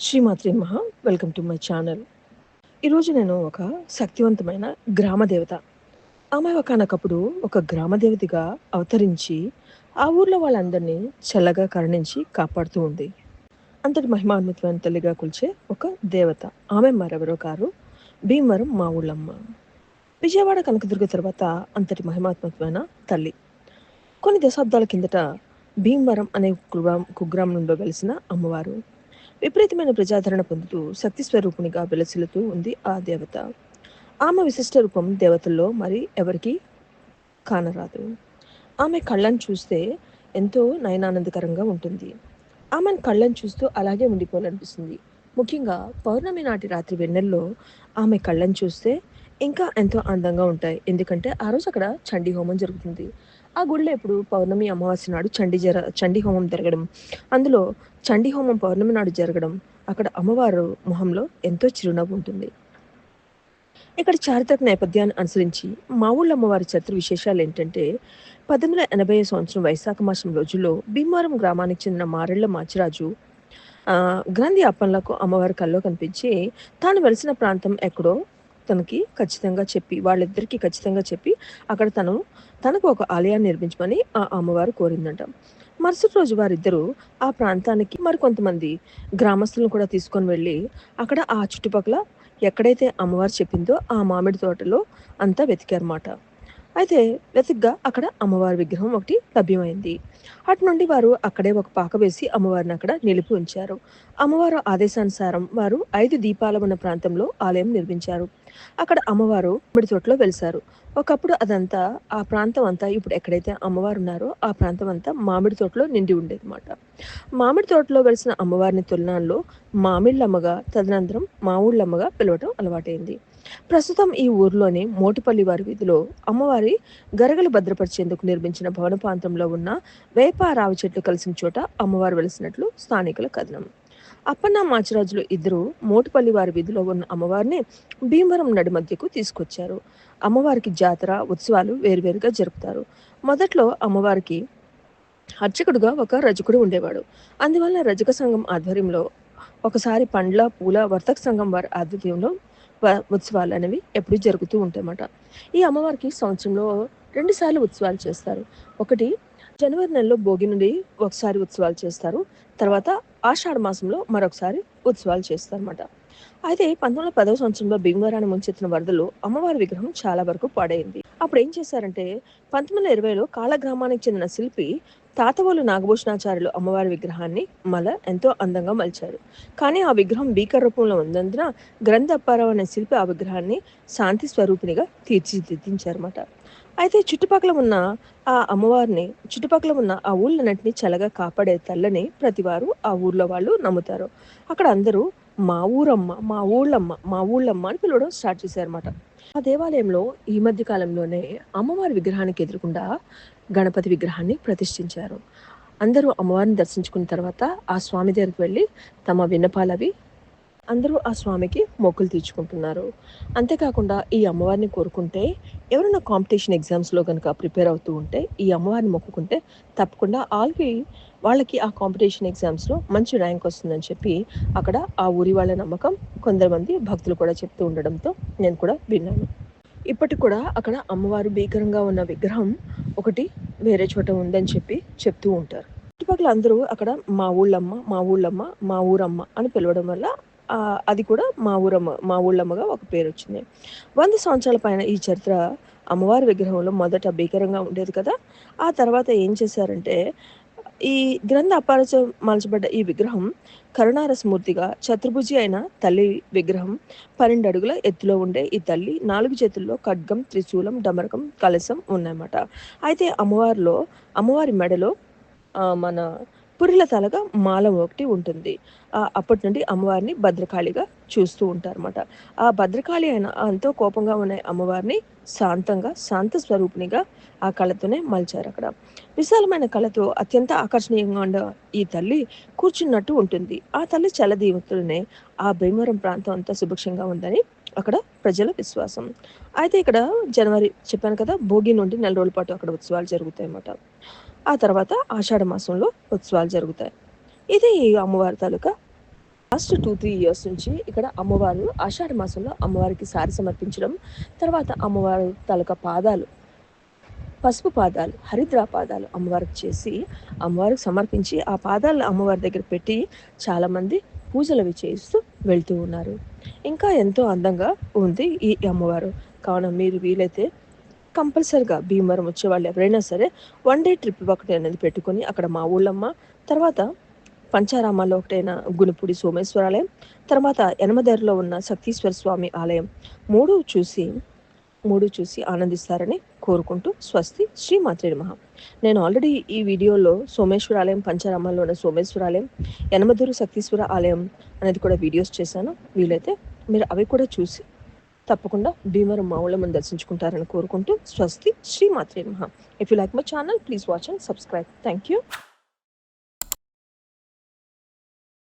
శ్రీమాత్రి మహా welcome to my channel ఈరోజు నేను ఒక శక్తివంతమైన గ్రామ దేవత. ఆమె ఒకనొకప్పుడు ఒక గ్రామదేవతగా అవతరించి ఆ ఊర్లో వాళ్ళందరినీ చల్లగా కరుణించి కాపాడుతూ ఉంది. అంతటి మహిమాన్వితమైన తల్లిగా కొలిచే ఒక దేవత. ఆమె మరెవరో కారు? భీమవరం మా ఊళ్ళమ్మ. విజయవాడ కనకదుర్గ తర్వాత అంతటి మహిమాత్మకమైన తల్లి. కొన్ని దశాబ్దాల కిందట భీమవరం అనే కుగ్రామం కుగ్రామంలో వెలిసిన అమ్మవారు. విపరీతమైన ప్రజాదరణ పొందుతూ శక్తి స్వరూపునిగా వెలసిల్లుతూ ఉంది ఆ దేవత. ఆమె విశిష్ట రూపం దేవతల్లో మరి ఎవరికి కానరాదు. ఆమె కళ్ళను చూస్తే ఎంతో నయనానందకరంగా ఉంటుంది. ఆమెను కళ్ళను చూస్తూ అలాగే ఉండిపోవాలనిపిస్తుంది. ముఖ్యంగా పౌర్ణమి నాటి రాత్రి వెన్నెల్లో ఆమె కళ్ళను చూస్తే ఇంకా ఎంతో అందంగా ఉంటాయి. ఎందుకంటే ఆ రోజు అక్కడ చండీ హోమం జరుగుతుంది. ఆ గుడిలో ఇప్పుడు పౌర్ణమి అమావాస్య నాడు చండీ జర చండీ హోమం జరగడం. అందులో చండీ హోమం పౌర్ణమి నాడు జరగడం అక్కడ అమ్మవారు మొహంలో ఎంతో చిరునవ్వు ఉంటుంది. ఇక్కడ చారిత్రక నేపథ్యాన్ని అనుసరించి మా ఊళ్ళో అమ్మవారి చరిత్ర విశేషాలు ఏంటంటే పద్దెనిమిది వందల ఎనభై సంవత్సరం వైశాఖ మాసం రోజుల్లో భీమవరం గ్రామానికి చెందిన మారెళ్ళ మాచిరాజు గ్రంథి అప్పన్లకు అమ్మవారి కల్లో కనిపించి తాను వెలిసిన ప్రాంతం ఎక్కడో తనకి ఖచ్చితంగా చెప్పి వాళ్ళిద్దరికీ ఖచ్చితంగా చెప్పి అక్కడ తను తనకు ఒక ఆలయాన్ని నిర్మించమని ఆ అమ్మవారు కోరిందంట. మరుసటి రోజు వారిద్దరూ ఆ ప్రాంతానికి మరికొంతమంది గ్రామస్తులను కూడా తీసుకొని వెళ్ళి అక్కడ ఆ చుట్టుపక్కల ఎక్కడైతే అమ్మవారు చెప్పిందో ఆ మామిడి తోటలో అంతా వెతికారన్నమాట. అయితే వెతిగ్గా అక్కడ అమ్మవారి విగ్రహం ఒకటి లభ్యమైంది. అటు నుండి వారు అక్కడే ఒక పాక వేసి అమ్మవారిని అక్కడ నిలిపి ఉంచారు. అమ్మవారు ఆదేశానుసారం వారు ఐదు దీపాల ఉన్న ప్రాంతంలో ఆలయం నిర్మించారు. అక్కడ అమ్మవారు మామిడి తోటలో వెలిసారు ఒకప్పుడు అదంతా ఆ ప్రాంతం అంతా ఇప్పుడు ఎక్కడైతే అమ్మవారు ఉన్నారో ఆ ప్రాంతం అంతా మామిడి తోటలో నిండి ఉండేది అనమాట మామిడి తోటలో వెలిసిన అమ్మవారిని తొలినాల్లో మామిళ్ళమ్మగా తదనంతరం మామూళ్ళమ్మగా పిలవటం అలవాటైంది. ప్రస్తుతం ఈ ఊర్లోని మోటిపల్లి వారి వీధిలో అమ్మవారి గరగలు భద్రపరిచేందుకు నిర్మించిన భవన ప్రాంతంలో ఉన్న వేప రావి చెట్లు కలిసిన చోట అమ్మవారు వెలిసినట్లు స్థానికుల కథనం. అప్పన్న మాచిరాజులు ఇద్దరు మోటుపల్లి వారి వీధిలో ఉన్న అమ్మవారిని భీమవరం నడి మధ్యకు తీసుకొచ్చారు. అమ్మవారికి జాతర ఉత్సవాలు వేరువేరుగా జరుపుతారు. మొదట్లో అమ్మవారికి అర్చకుడుగా ఒక రజకుడు ఉండేవాడు. అందువల్ల రజక సంఘం ఆధ్వర్యంలో ఒకసారి పండ్ల పూల వర్తక సంఘం వారి ఆధ్వర్యంలో ఉత్సవాలు అనేవి ఎప్పుడు జరుగుతూ ఉంటాయన్నమాట. ఈ అమ్మవారికి సంవత్సరంలో రెండుసార్లు ఉత్సవాలు చేస్తారు. ఒకటి జనవరి నెలలో భోగి నుండి ఒకసారి ఉత్సవాలు చేస్తారు. తర్వాత ఆషాఢ మాసంలో మరొకసారి ఉత్సవాలు చేస్తారు అనమాట అయితే పంతొమ్మిది వందల పదవ సంవత్సరంలో భీమవరాన్ని ముంచెత్తిన వరదలు అమ్మవారి విగ్రహం చాలా వరకు పాడైంది. అప్పుడు ఏం చేశారంటే పంతొమ్మిది వందల ఇరవైలో కాళ గ్రామానికి చెందిన శిల్పి తాతవోలు నాగభూషణాచార్యులు అమ్మవారి విగ్రహాన్ని మల ఎంతో అందంగా మలిచారు. కానీ ఆ విగ్రహం భీకర రూపంలో ఉన్నందున గ్రంథ అప్పారావు అనే శిల్పి ఆ విగ్రహాన్ని శాంతి స్వరూపినిగా తీర్చిదిద్దించారన్నమాట. అయితే చుట్టుపక్కల ఉన్న ఆ అమ్మవారిని చుట్టుపక్కల ఉన్న ఆ ఊళ్ళన్నింటినీ చల్లగా కాపాడే తల్లని ప్రతివారు ఆ ఊర్లో వాళ్ళు నమ్ముతారు. అక్కడ అందరూ మా ఊరమ్మ మా ఊళ్ళమ్మ మా ఊళ్ళమ్మ అని పిలవడం స్టార్ట్ చేశారన్నమాట. ఆ దేవాలయంలో ఈ మధ్య కాలంలోనే అమ్మవారి విగ్రహానికి ఎదురుకుండా గణపతి విగ్రహాన్ని ప్రతిష్ఠించారు. అందరూ అమ్మవారిని దర్శించుకున్న తర్వాత ఆ స్వామి దగ్గరికి వెళ్ళి తమ విన్నపాలవి అందరూ ఆ స్వామికి మొక్కులు తీర్చుకుంటున్నారు. అంతేకాకుండా ఈ అమ్మవారిని కోరుకుంటే ఎవరైనా కాంపిటీషన్ ఎగ్జామ్స్లో కనుక ప్రిపేర్ అవుతూ ఉంటే ఈ అమ్మవారిని మొక్కుకుంటే తప్పకుండా వాళ్ళకి వాళ్ళకి ఆ కాంపిటీషన్ ఎగ్జామ్స్లో మంచి ర్యాంక్ వస్తుందని చెప్పి అక్కడ ఆ ఊరి వాళ్ళ నమ్మకం కొందరు భక్తులు కూడా చెప్తూ ఉండడంతో నేను కూడా విన్నాను. ఇప్పటికి కూడా అక్కడ అమ్మవారు భీకరంగా ఉన్న విగ్రహం ఒకటి వేరే చోట ఉందని చెప్పి చెప్తూ ఉంటారు. చుట్టుపక్కల అందరూ అక్కడ మా ఊళ్ళమ్మ మా ఊళ్ళమ్మ మా ఊరమ్మ అని పిలవడం వల్ల అది కూడా మా ఊరమ్మ మా ఊళ్ళమ్మగా ఒక పేరు వచ్చింది వంద సంవత్సరాల పైన ఈ చరిత్ర అమ్మవారి విగ్రహంలో మొదట భీకరంగా ఉండేది కదా. ఆ తర్వాత ఏం చేశారంటే ఈ గ్రంథ అపారచ మలచబడ్డ ఈ విగ్రహం కరుణారసమూర్తిగా చతుర్భుజి అయిన తల్లి విగ్రహం పన్నెండు అడుగుల ఎత్తులో ఉండే ఈ తల్లి నాలుగు చేతుల్లో ఖడ్గం త్రిశూలం డమరకం కలశం ఉన్నాయన్నమాట. అయితే అమ్మవారిలో అమ్మవారి మెడలో మన పురిల తలగా మాల ఒకటి ఉంటుంది. ఆ, అప్పటి నుండి అమ్మవారిని భద్రకాళిగా చూస్తూ ఉంటారన్నమాట. ఆ భద్రకాళి అయిన ఎంతో కోపంగా ఉన్న అమ్మవారిని శాంతంగా శాంత స్వరూపిణిగా ఆ కళతోనే మలిచారు అక్కడ. విశాలమైన కళతో అత్యంత ఆకర్షణీయంగా ఉన్న ఈ తల్లి కూర్చున్నట్టు ఉంటుంది. ఆ తల్లి చలదీవతులనే ఆ భీమవరం ప్రాంతం అంతా సుభిక్షంగా ఉందని అక్కడ ప్రజల విశ్వాసం. అయితే ఇక్కడ జనవరి చెప్పాను కదా భోగి నుండి నెల రోజుల పాటు అక్కడ ఉత్సవాలు జరుగుతాయి అన్నమాట ఆ తర్వాత ఆషాఢ మాసంలో ఉత్సవాలు జరుగుతాయి. ఇది ఈ అమ్మవారి తాలూకా లాస్ట్ టూ త్రీ ఇయర్స్ నుంచి ఇక్కడ అమ్మవారు ఆషాఢ మాసంలో అమ్మవారికి సారి సమర్పించడం తర్వాత అమ్మవారి తాలూకా పాదాలు పసుపు పాదాలు హరిద్రా పాదాలు అమ్మవారికి చేసి అమ్మవారికి సమర్పించి ఆ పాదాలను అమ్మవారి దగ్గర పెట్టి చాలామంది పూజలు అవి చేస్తూ వెళ్తూ ఉన్నారు. ఇంకా ఎంతో అందంగా ఉంది ఈ అమ్మవారు. కావున మీరు వీలైతే కంపల్సరిగా భీమవరం వచ్చే వాళ్ళు ఎవరైనా సరే వన్ డే ట్రిప్ ఒకటి అనేది పెట్టుకొని అక్కడ మా ఊళ్ళమ్మ తర్వాత పంచారామాల్లో ఒకటైన గునుపుడి సోమేశ్వరాలయం తర్వాత ఎనమదేరులో ఉన్న శక్తీశ్వర స్వామి ఆలయం. మూడు చూసి మూడు చూసి ఆనందిస్తారని కోరుకుంటూ స్వస్తి శ్రీ మాత్రే నమః. నేను ఆల్రెడీ ఈ వీడియోలో సోమేశ్వరాలయం పంచారామాల్లో ఉన్న సోమేశ్వరాలయం యనమదూరు శక్తీశ్వర ఆలయం అనేది కూడా వీడియోస్ చేశాను. వీలైతే మీరు అవి కూడా చూసి తప్పకుండా భీమవరం మావులమ్మను దర్శించుకుంటారని కోరుకుంటూ స్వస్తి శ్రీ మాత్రే మహా if you like my channel please watch and subscribe thank you